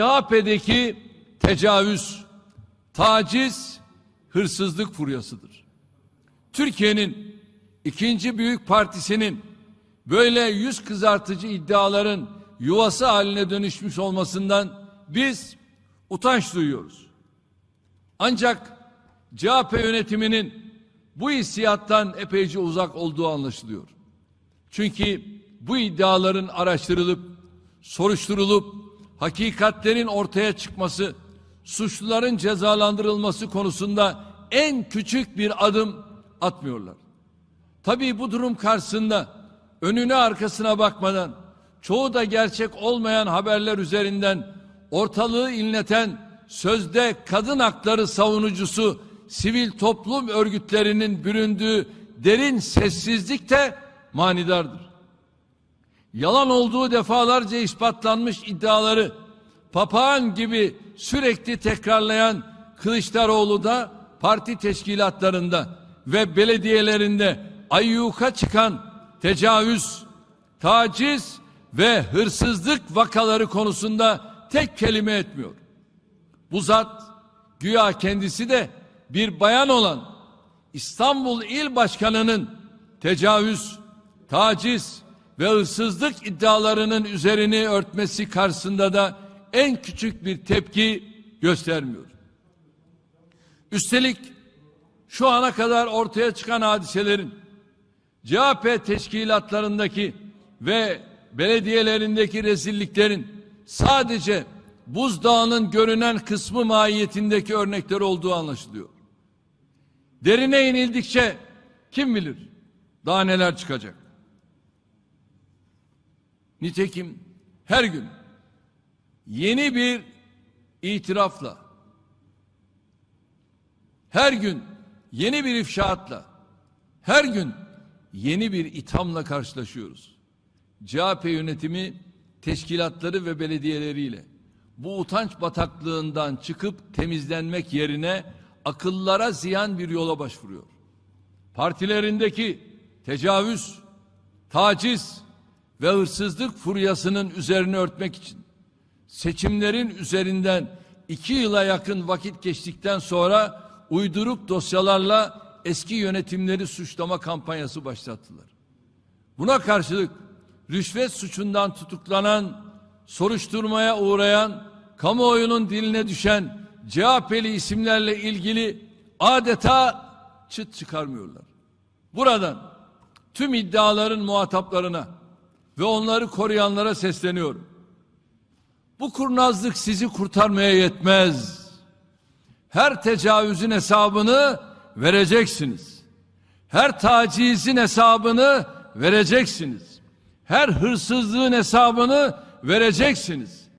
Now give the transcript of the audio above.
CHP'deki tecavüz, taciz, hırsızlık furyasıdır. Türkiye'nin ikinci büyük partisinin böyle yüz kızartıcı iddiaların yuvası haline dönüşmüş olmasından biz utanç duyuyoruz. Ancak CHP yönetiminin bu hissiyattan epeyce uzak olduğu anlaşılıyor. Çünkü bu iddiaların araştırılıp, soruşturulup, hakikatlerin ortaya çıkması, suçluların cezalandırılması konusunda en küçük bir adım atmıyorlar. Tabii bu durum karşısında önüne arkasına bakmadan çoğu da gerçek olmayan haberler üzerinden ortalığı inleten sözde kadın hakları savunucusu sivil toplum örgütlerinin büründüğü derin sessizlik de manidardır. Yalan olduğu defalarca ispatlanmış iddiaları papağan gibi sürekli tekrarlayan Kılıçdaroğlu da parti teşkilatlarında ve belediyelerinde ayyuka çıkan tecavüz, taciz ve hırsızlık vakaları konusunda tek kelime etmiyor. Bu zat güya kendisi de bir bayan olan İstanbul İl Başkanı'nın tecavüz, taciz ve hırsızlık iddialarının üzerini örtmesi karşısında da en küçük bir tepki göstermiyor. Üstelik şu ana kadar ortaya çıkan hadiselerin CHP teşkilatlarındaki ve belediyelerindeki rezilliklerin sadece buzdağının görünen kısmı mahiyetindeki örnekler olduğu anlaşılıyor. Derine inildikçe kim bilir daha neler çıkacak. Nitekim her gün yeni bir itirafla, her gün yeni bir ifşaatla, her gün yeni bir ithamla karşılaşıyoruz. CHP yönetimi teşkilatları ve belediyeleriyle bu utanç bataklığından çıkıp temizlenmek yerine akıllara ziyan bir yola başvuruyor. Partilerindeki tecavüz, taciz ve hırsızlık furyasının üzerini örtmek için seçimlerin üzerinden iki yıla yakın vakit geçtikten sonra uyduruk dosyalarla eski yönetimleri suçlama kampanyası başlattılar. Buna karşılık rüşvet suçundan tutuklanan, soruşturmaya uğrayan, kamuoyunun diline düşen CHP'li isimlerle ilgili adeta çıt çıkarmıyorlar. Buradan tüm iddiaların muhataplarına ve onları koruyanlara sesleniyorum. Bu kurnazlık sizi kurtarmaya yetmez. Her tecavüzün hesabını vereceksiniz. Her tacizin hesabını vereceksiniz. Her hırsızlığın hesabını vereceksiniz.